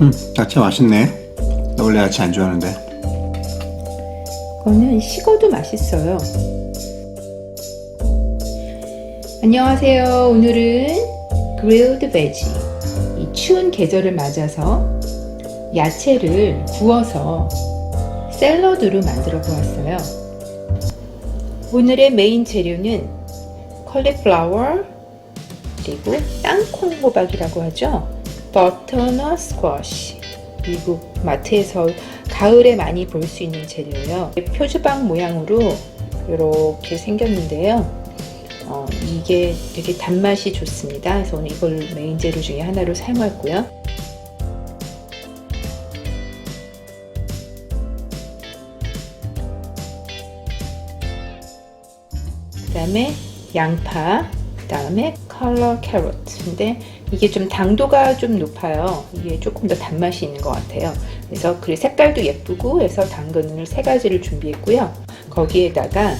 음, 야채 맛있네. 나 원래 야채 안 좋아하는데. 이거는 식어도 맛있어요. 안녕하세요. 오늘은 grilled veggie. 이 추운 계절을 맞아서 야채를 구워서 샐러드로 만들어 보았어요. 오늘의 메인 재료는 컬리플라워 그리고 땅콩 호박이라고 하죠. 버터넛 스쿼시 미국 마트에서 가을에 많이 볼 수 있는 재료예요. 표주방 모양으로 이렇게 생겼는데요. 어, 이게 되게 단맛이 좋습니다. 그래서 오늘 이걸 메인 재료 중에 하나로 사용했고요. 그 다음에 양파, 그 다음에 컬러 캐럿. 근데 이게 좀 당도가 좀 높아요. 이게 조금 더 단맛이 있는 것 같아요. 그래서 그 색깔도 예쁘고 해서 당근을 세 가지를 준비했고요. 거기에다가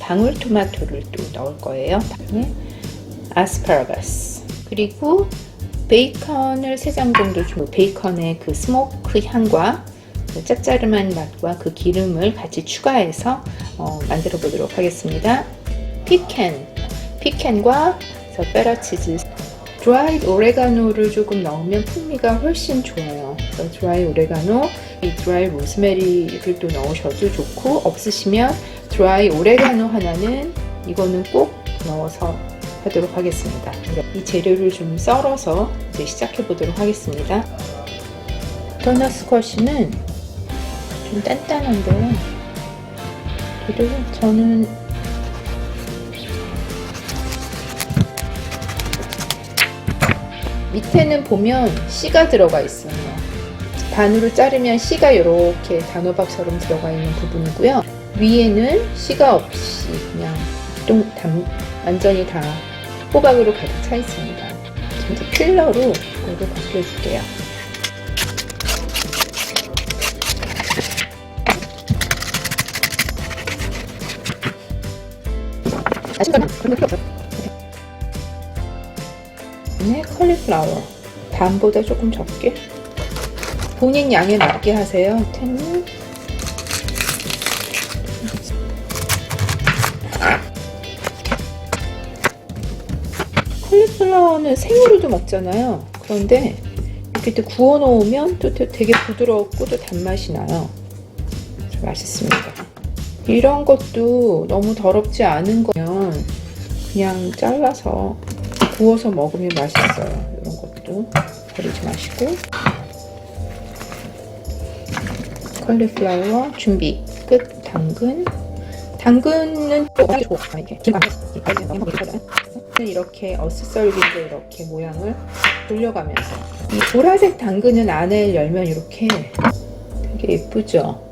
방울토마토를 또 넣을 거예요. 그다음에 아스파라거스 그리고 베이컨을 세 장 정도 좀 베이컨의 그 스모크 향과 그 짭짤한 맛과 그 기름을 같이 추가해서 어, 만들어 보도록 하겠습니다. 피켄, 피켄과 페라치즈, 드라이 오레가노를 조금 넣으면 풍미가 훨씬 좋아요. 그래서 드라이 오레가노, 이 드라이 로즈메리를 또 넣으셔도 좋고 없으시면 드라이 오레가노 하나는 이거는 꼭 넣어서 하도록 하겠습니다. 이 재료를 좀 썰어서 이제 시작해 보도록 하겠습니다. 버터넛 스쿼시는 좀 단단한데 그래도 저는 밑에는 보면 씨가 들어가 있어요. 반으로 자르면 씨가 이렇게 단호박처럼 들어가 있는 부분이고요. 위에는 씨가 없이 그냥 동, 담, 완전히 다 호박으로 가득 차 있습니다. 이제 필러로 이거를 벗겨줄게요. 아쉽거나 그런 거 필요 없어 요. 네, 컬리플라워 반보다 조금 적게 본인 양에 맞게 하세요. 텐은 컬리플라워는 생으로도 먹잖아요. 그런데 이렇게 또 구워 놓으면 또 되게 부드럽고 또 단맛이 나요. 맛있습니다. 이런 것도 너무 더럽지 않은 거면 그냥 잘라서 구워서 먹으면 맛있어요. 이런 것도 버리지 마시고 컬리플라워 준비 끝. 당근 당근은 아, 이게 이렇게 어슷썰기로 이렇게 모양을 돌려가면서 이 보라색 당근은 안에 열면 이렇게 되게 예쁘죠.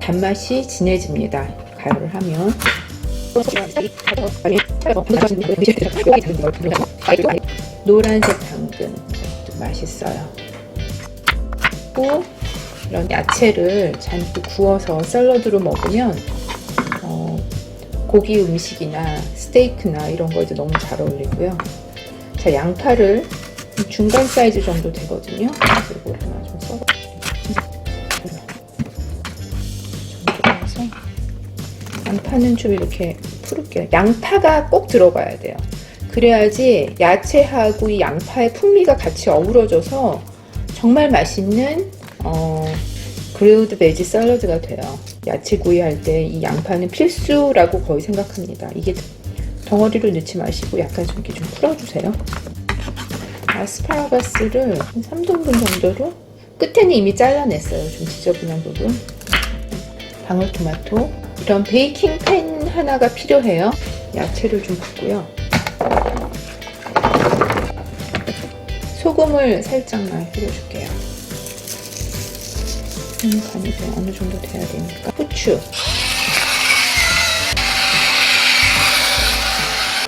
단맛이 진해집니다. 가열을 하면 노란색 당근 좀 맛있어요. 또 이런 야채를 잔뜩 구워서 샐러드로 먹으면 어, 고기 음식이나 스테이크나 이런 거에도 너무 잘 어울리고요. 자 양파를 중간 사이즈 정도 되거든요. 이걸 하나 좀 썰어. 양파는 좀 이렇게 푸를게요. 양파가 꼭 들어가야 돼요. 그래야지 야채하고 이 양파의 풍미가 같이 어우러져서 정말 맛있는 어, 그릴드 베지 샐러드가 돼요. 야채 구이 할 때 이 양파는 필수라고 거의 생각합니다. 이게 덩어리로 넣지 마시고 약간 좀 이렇게 좀 풀어주세요. 아스파라거스를 한 3등분 정도로 끝에는 이미 잘라냈어요. 좀 지저분한 부분. 방울토마토. 이런 베이킹 팬 하나가 필요해요. 야채를 좀 붓고요. 소금을 살짝만 뿌려줄게요. 음, 간이 좀 어느 정도 돼야 되니까. 후추.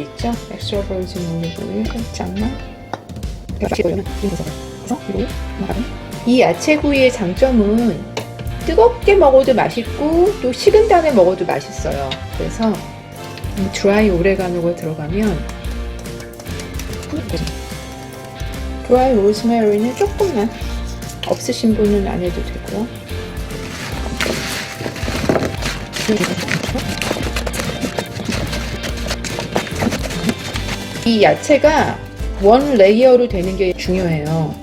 있죠? 엑스트라 버진 올리브오일 살짝만. 이 야채구이의 장점은 뜨겁게 먹어도 맛있고 또 식은 다음에 먹어도 맛있어요. 그래서 이 드라이 오레가노가 들어가면 드라이 로즈메리는 조금만 없으신 분은 안 해도 되고요. 이 야채가 원 레이어로 되는 게 중요해요.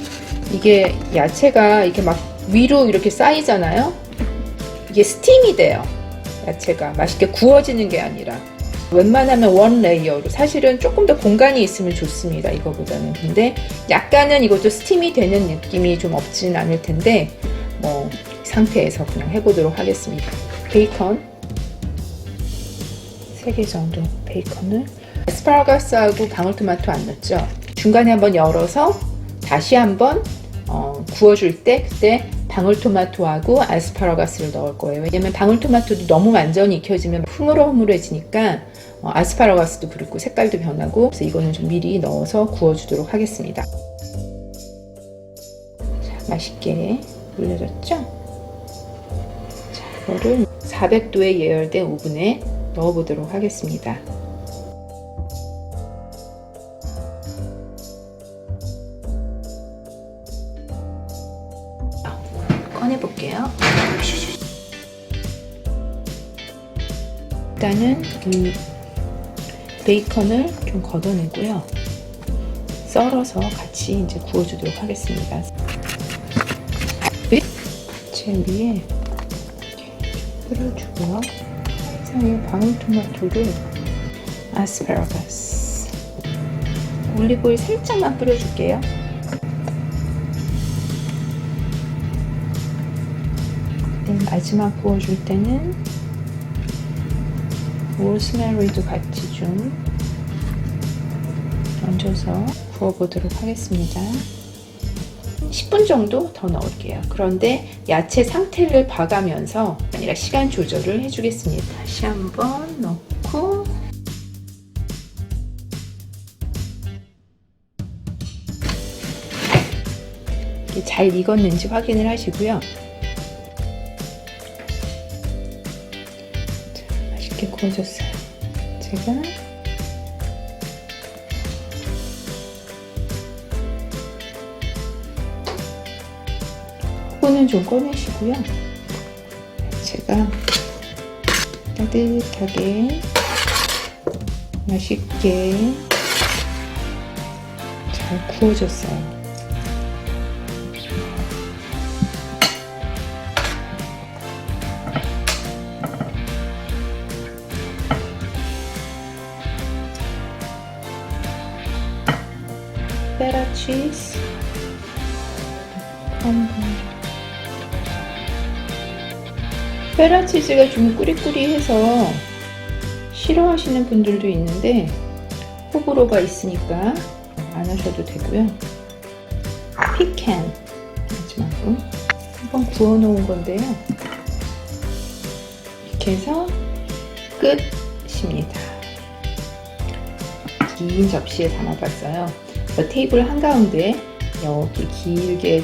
이게 야채가 이렇게 막 위로 이렇게 쌓이잖아요. 이게 스팀이 돼요. 야채가 맛있게 구워지는 게 아니라 웬만하면 원 레이어로 사실은 조금 더 공간이 있으면 좋습니다. 이거보다는 근데 약간은 이것도 스팀이 되는 느낌이 좀 없진 않을 텐데 뭐 상태에서 그냥 해보도록 하겠습니다. 베이컨 3개 정도 베이컨을 아스파라거스하고 방울토마토 안 넣었죠. 중간에 한번 열어서 다시 한번 어, 구워줄 때 그때 방울토마토하고 아스파라거스를 넣을 거예요. 왜냐면 방울토마토도 너무 완전히 익혀지면 흐물흐물해지니까 어, 아스파라거스도 그렇고 색깔도 변하고 그래서 이거는 좀 미리 넣어서 구워주도록 하겠습니다. 자, 맛있게 올려졌죠? 자, 이거를 400도에 예열된 오븐에 넣어보도록 하겠습니다. 일단은 이 베이컨을 좀 걷어내고요. 썰어서 같이 이제 구워주도록 하겠습니다. 제 위에 뿌려주고요. 사이에 방울토마토를 아스파라거스 올리브오일 살짝만 뿌려줄게요. 네, 마지막 구워줄 때는 로스메리도 같이 좀 얹어서 구워보도록 하겠습니다. 10분 정도 더 넣을게요. 그런데 야채 상태를 봐가면서 아니라 시간 조절을 해주겠습니다. 다시 한번 넣고 잘 익었는지 확인을 하시고요. 자, 맛있게 구워졌어요. 제가 코는 좀 꺼내시고요. 제가 따뜻하게 맛있게 잘 구워졌어요. 페라 치즈 한번 페라 치즈가 좀 꾸리꾸리해서 싫어하시는 분들도 있는데 호불호가 있으니까 안 하셔도 되고요. 피캔 마지막으로 한번 구워 놓은 건데요. 이렇게 해서 끝입니다. 긴 접시에 담아봤어요. 그 테이블 한가운데 이렇게 길게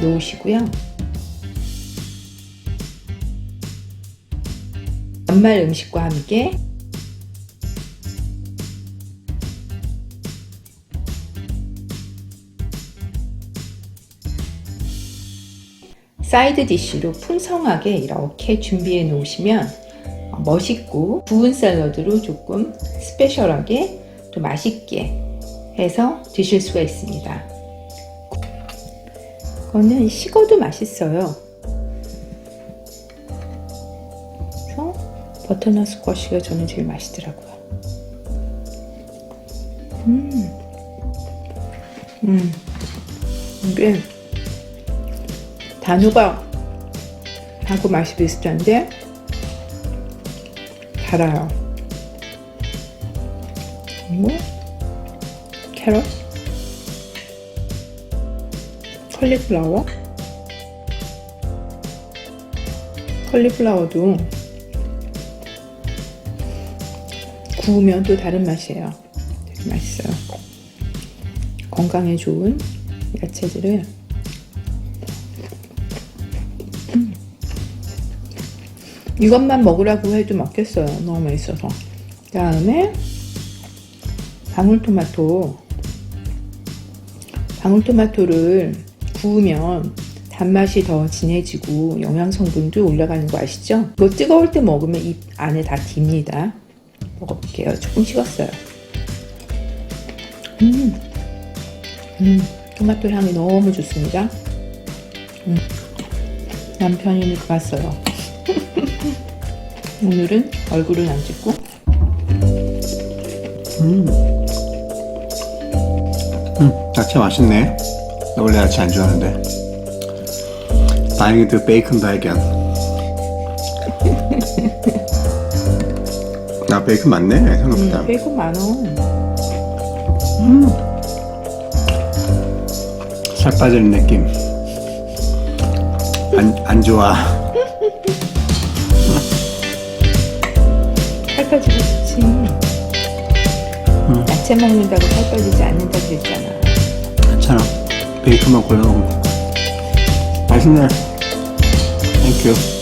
놓으시고요. 연말 음식과 함께 사이드 디쉬로 풍성하게 이렇게 준비해 놓으시면 멋있고 구운 샐러드로 조금 스페셜하게 또 맛있게 해서 드실 수가 있습니다. 이거는 식어도 맛있어요. 그래서 버터넛 스쿼시가 저는 제일 맛있더라고요. 음, 음, 이게 단호박 하고 맛이 비슷한데 달아요. 그리고 캐럿, 컬리플라워, 컬리플라워도 구우면 또 다른 맛이에요. 되게 맛있어요. 건강에 좋은 야채들을 음. 이것만 먹으라고 해도 먹겠어요. 너무 맛있어서. 다음에 방울토마토 방울토마토를 구우면 단맛이 더 진해지고 영양 성분도 올라가는 거 아시죠? 뭐 뜨거울 때 먹으면 입 안에 다 딥니다. 먹어볼게요. 조금 식었어요. 음, 음, 토마토 향이 너무 좋습니다. 음, 남편이 봤어요. 오늘은 얼굴은 안 찍고 음. 음, 야채 맛있네. 나 원래 야채 안 좋아하는데. 다행히도 베이컨 발견. 나 베이컨 많네, 생각보다. 음, 베이컨 많어. 살 빠지는 느낌. 안, 안 좋아. 살 빠지고 좋지. 야채 먹는다고 살 빠지지 그랬잖아. 괜찮아. 베이컨만 골라 먹으면 돼. 맛있네. 땡큐.